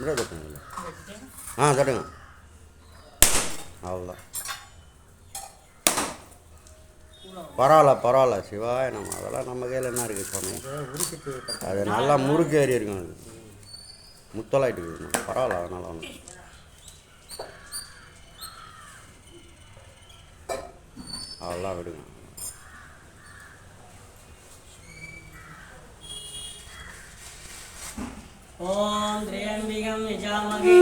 இப்படியே தட்டுங்க ஆ தட்டுங்க. அவ்வளோதான் பரவாயில்ல பரவாயில்ல. சிவாய் நம்ம அதெல்லாம் நம்ம கையில் என்ன இருக்குது சொன்னோம் அது நல்லா முறுக்கு ஏறி இருக்கும் அது. முத்தலாயிட்டு இருக்குது. பரவாயில்ல அதனால் ஒன்று அதெல்லாம் விடுங்க. ॐ त्र्यम्बिकं यजामहे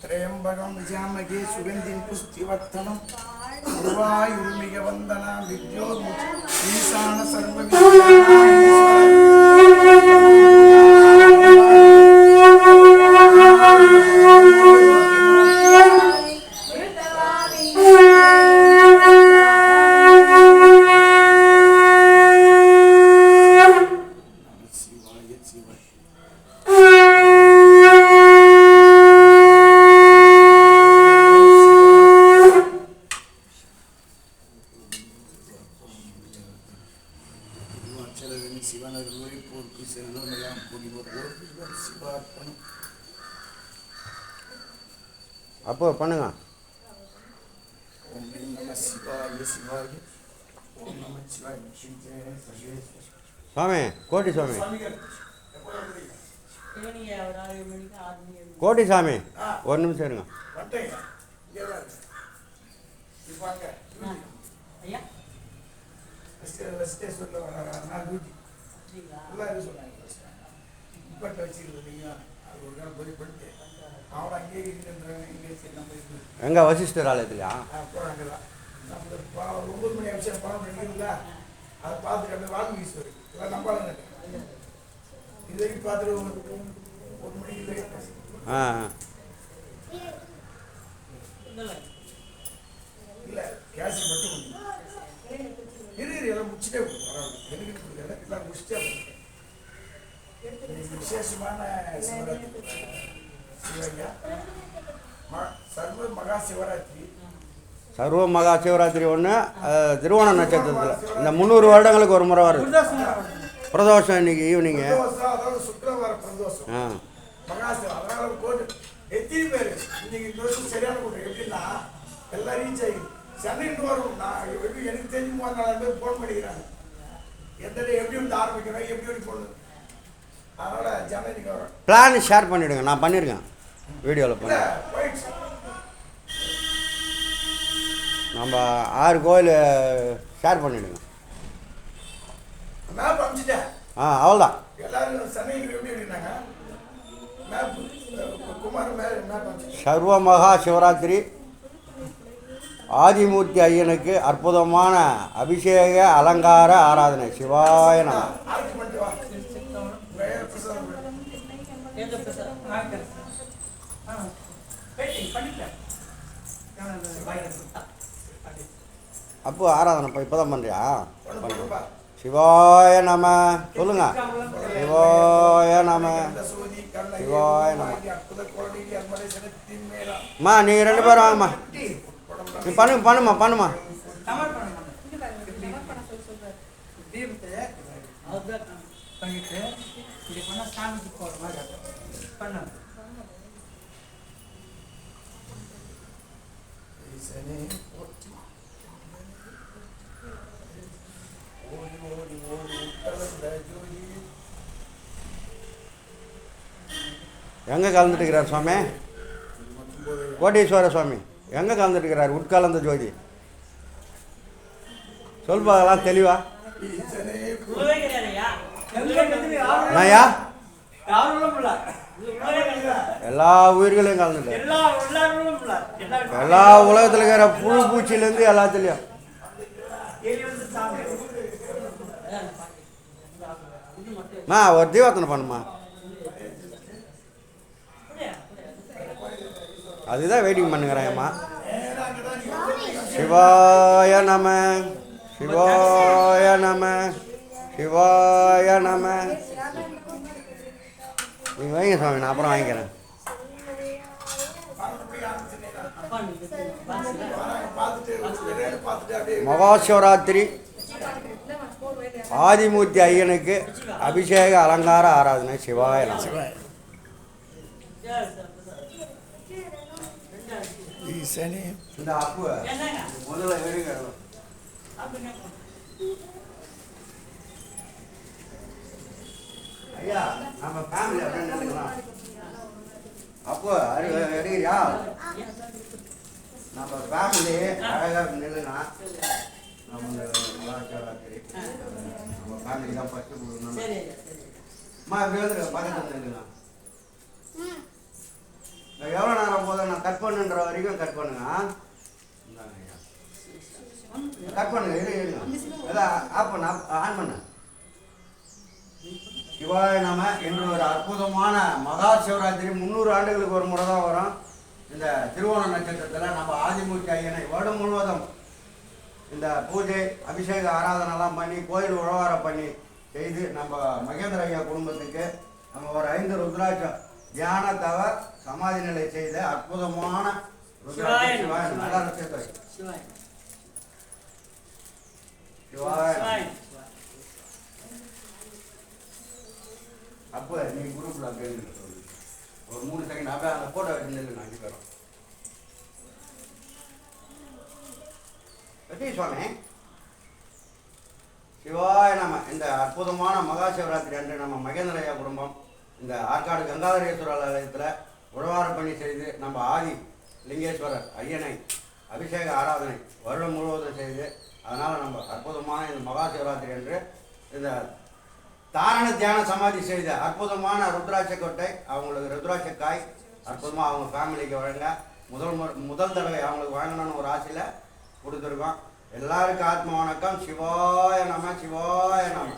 திரையம்பகம் விஜாமகே சுகந்தின் புஸ்திவர்த்தனம் குருவாயுர்மிக வந்தனா வித்யோர்முச் ஈசான சர்வ ஓம் நம சிவாய சிவாய ஓம் நம சிவாய சுவாமி கோட்டி சுவாமி. கோட்டி சாமி ஒரு நிமிஷம் இருங்க. சொல்ல எங்கே வசிஷ்டர் ஆலயத்துலையா அதை பார்த்துட்டு அப்படியே வாங்கி ஈஸ்வரி. எல்லாம் நம்பாளுங்க இது வரைக்கும் பார்த்துட்டு ஒரு மணிக்கு ஆ இல்லை கேஸ் மட்டும் இரு எல்லாம் முடிச்சுட்டே கொடுங்க பரவாயில்ல எனக்கு கொடுக்கல எல்லாம் முடிச்சுட்டே கொடுங்க இன்னைக்கு விசேஷமான சிவராத்திரி ம- சர்வ மகா சிவராத்திரி சர்வ மகா சிவராத்திரி ஒன்று திருவோண நட்சத்திரத்தில். இந்த முந்நூறு வருடங்களுக்கு ஒரு முறை வருது. பிரதோஷம் இன்னைக்கு ஈவினிங்கு ஆ. எத்தனை பேர் இன்னைக்கு இந்த வருஷம் சரியான கூட்டம் எப்படின்னா எல்லாம் ரீச் ஆகி சென்னைக்கு வரும் நான் எப்படி எனக்கு தெரிஞ்சு நாலு பேர் ஃபோன் பண்ணிக்கிறாங்க எந்த எப்படி வந்து ஆரம்பிக்கணும் எப்படி வந்து போடணும் பிளான் ஷேர் பண்ணிவிடுங்க நான் பண்ணியிருக்கேன் வீடியோவில் பண்ணி. நம்ம ஆறு கோயில் ஷேர் பண்ணிவிடுங்க ஆ அவ்வளோதான் எல்லாரும் சென்னைக்கு எப்படி எப்படின்னாங்க மேப் குமார் மே மேப் அனுப்பிச்சிட்டேன் சர்வ மகா சிவராத்திரி. ஆதிமூர்த்தி ஐயனுக்கு அற்புதமான அபிஷேக அலங்கார ஆராதனை. சிவாய நம. அப்போ ஆராதனை இப்போ தான் பண்ணுறியா சிவாய நம. சொல்லுங்க. சிவாய நம. சிவாய நம. அம்மா நீங்கள் ரெண்டு பேரும் வாங்கம்மா. நீ பண்ணுங்க பண்ணுமா பண்ணுமா பண்ணிட்டு பண்ணு. ஓடி ஓடி. எங்கே சுவாமி? கோட்டீஸ்வர சுவாமி. எங்கே கலந்துட்டு இருக்கிறார் உட்கலந்த ஜோதி? சொல்பாங்களாம் தெளிவா? நாயா எல்லா உயிர்களையும் கலந்துட்டு எல்லா உலகத்தில் இருக்கிற புழு பூச்சியிலேருந்து எல்லாத்துலேயும். அம்மா ஒரு தீவத்தனை பண்ணுமா? அதுதான் வெயிட்டிங் பண்ணுங்கிறேன்ம்மா சிவாய நம சிவாய நம சிவாய நம. நீங்கள் வைங்க சுவாமி நான் அப்புறம் வாங்கிக்கிறேன். மகாசிவராத்திரி ஆதிமூர்த்தி ஐயனுக்கு அபிஷேக அலங்கார ஆராதனை சிவாய இந்த அப்பு? முதல்ல எடுங்க அப்படின்னா ஐயா நம்ம ஃபேமிலி அப்படியே நின்றுக்கலாம் அப்போ எடுக்கிறியா நம்ம ஃபேமிலி அழகாக நில்லுங்க நம்ம மகாசிவராத்திரி நம்ம ஃபேமிலி தான் ஃபஸ்ட்டு கொடுக்கணும். அம்மா வந்துருங்க பக்கத்தில் நான் எவ்வளோ நேரம் போதும்? நான் கட் பண்ணுன்ற வரைக்கும் கட் பண்ணுங்க. கட் பண்ணுங்க இரு எல்லாம் ஆஃப் பண்ண ஆன் பண்ணு. சிவாய நம என்று ஒரு அற்புதமான மகா சிவராத்திரி முந்நூறு ஆண்டுகளுக்கு ஒரு முறை தான் வரும் இந்த திருவோண நட்சத்திரத்தில் நம்ம ஆதிமூர்த்தி ஐயனை வருடம் முழுவதும் இந்த பூஜை அபிஷேக ஆராதனைலாம் பண்ணி கோயில் உழவார பண்ணி செய்து நம்ம மகேந்திர ஐயா குடும்பத்துக்கு நம்ம ஒரு ஐந்து ருத்ராட்சம் தியான தவ சமாதி நிலை செய்த அற்புதமான ருத்ராட்சம் சிவாய வை. சிவாய். சிவாய நம. சிவாய். அப்போ நீ குரூப்பில் கேள்வி சொல்லு ஒரு மூணு செகண்ட் அப்படியே அந்த ஃபோட்டோ வச்சு நான் அஞ்சு பேரும் வெற்றி சுவாமி. சிவாய நம்ம இந்த அற்புதமான மகா சிவராத்திரி அன்று நம்ம மகேந்திரையா குடும்பம் இந்த ஆற்காடு கங்காதரேஸ்வரர் ஆலயத்தில் உழவார பணி செய்து நம்ம ஆதி லிங்கேஸ்வரர் ஐயனை அபிஷேக ஆராதனை வருடம் முழுவதும் செய்து அதனால் நம்ம அற்புதமான இந்த மகா சிவராத்திரி அன்று இந்த தாரண தியான சமாதி செய்த அற்புதமான ருத்ராட்ச கொட்டை அவங்களுக்கு ருத்ராட்ச காய் அற்புதமாக அவங்க ஃபேமிலிக்கு வழங்க. முதல் முதல் தடவை அவங்களுக்கு வாங்கணும்னு ஒரு ஆசையில் கொடுத்துருக்கோம். எல்லாருக்கும் ஆத்ம வணக்கம். சிவாய நம சிவாய நம.